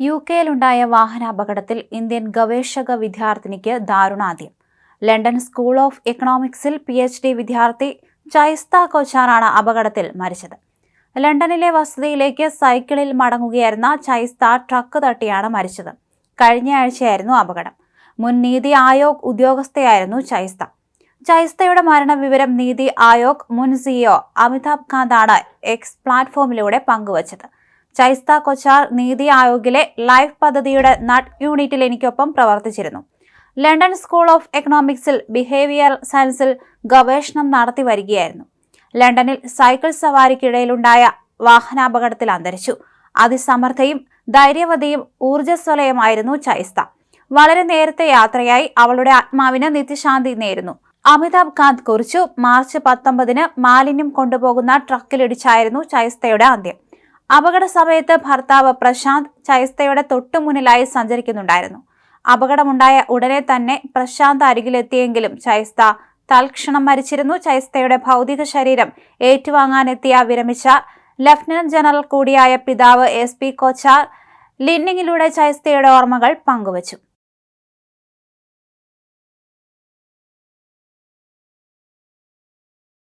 U കെയിലുണ്ടായ വാഹനാപകടത്തിൽ Indian ഗവേഷക വിദ്യാർത്ഥിനിക്ക് ദാരുണാന്ത്യം. ലണ്ടൻ സ്കൂൾ ഓഫ് എക്കണോമിക്സിൽ പി എച്ച് ഡി വിദ്യാർത്ഥി ചൈസ്ത കൊച്ചാറാണ് അപകടത്തിൽ മരിച്ചത്. ലണ്ടനിലെ വസതിയിലേക്ക് സൈക്കിളിൽ മടങ്ങുകയായിരുന്ന ചൈസ്ത ട്രക്ക് തട്ടിയാണ് മരിച്ചത്. കഴിഞ്ഞയാഴ്ചയായിരുന്നു അപകടം. മുൻ നീതി ആയോഗ് ഉദ്യോഗസ്ഥയായിരുന്നു ചൈസ്ത ചൈസ്തയുടെ മരണവിവരം നീതി ആയോഗ് മുൻ സിഇഒ അമിതാഭ് കാന്താണ് എക്സ് പ്ലാറ്റ്ഫോമിലൂടെ പങ്കുവച്ചത്. ചൈസ്ത കൊച്ചാർ നീതി ആയോഗിലെ ലൈഫ് പദ്ധതിയുടെ നട്ട് യൂണിറ്റിൽ എനിക്കൊപ്പം പ്രവർത്തിച്ചിരുന്നു. ലണ്ടൻ സ്കൂൾ ഓഫ് എക്കണോമിക്സിൽ ബിഹേവിയർ സയൻസിൽ ഗവേഷണം നടത്തി വരികയായിരുന്നു. ലണ്ടനിൽ സൈക്കിൾ സവാരിക്കിടയിലുണ്ടായ വാഹനാപകടത്തിൽ അന്തരിച്ചു. അതിസമർത്ഥയും ധൈര്യവതിയും ഊർജസ്വലയുമായിരുന്നു ചൈസ്ത. വളരെ നേരത്തെ യാത്രയായി അവളുടെ ആത്മാവിന് നിത്യശാന്തി നേരുന്നു. അമിതാഭ് കാന്ത് കുറിച്ചു മാർച്ച് പത്തൊമ്പതിന് മാലിന്യം കൊണ്ടുപോകുന്ന ട്രക്കിലിടിച്ചായിരുന്നു ചൈസ്തയുടെ അന്ത്യം. അപകട സമയത്ത് ഭർത്താവ് പ്രശാന്ത് ചൈസ്തയുടെ തൊട്ടുമുന്നിലായി സഞ്ചരിക്കുന്നുണ്ടായിരുന്നു. അപകടമുണ്ടായ ഉടനെ തന്നെ പ്രശാന്ത് അരികിലെത്തിയെങ്കിലും ചൈസ്ത തൽക്ഷണം മരിച്ചിരുന്നു. ചൈസ്തയുടെ ഭൗതിക ശരീരം ഏറ്റുവാങ്ങാനെത്തിയ വിരമിച്ച ലഫ്റ്റനന്റ് ജനറൽ കൂടിയായ പിതാവ് എസ് പി കൊച്ചാർ ലിന്നിങ്ങിലൂടെ ചൈസ്തയുടെ ഓർമ്മകൾ പങ്കുവച്ചു.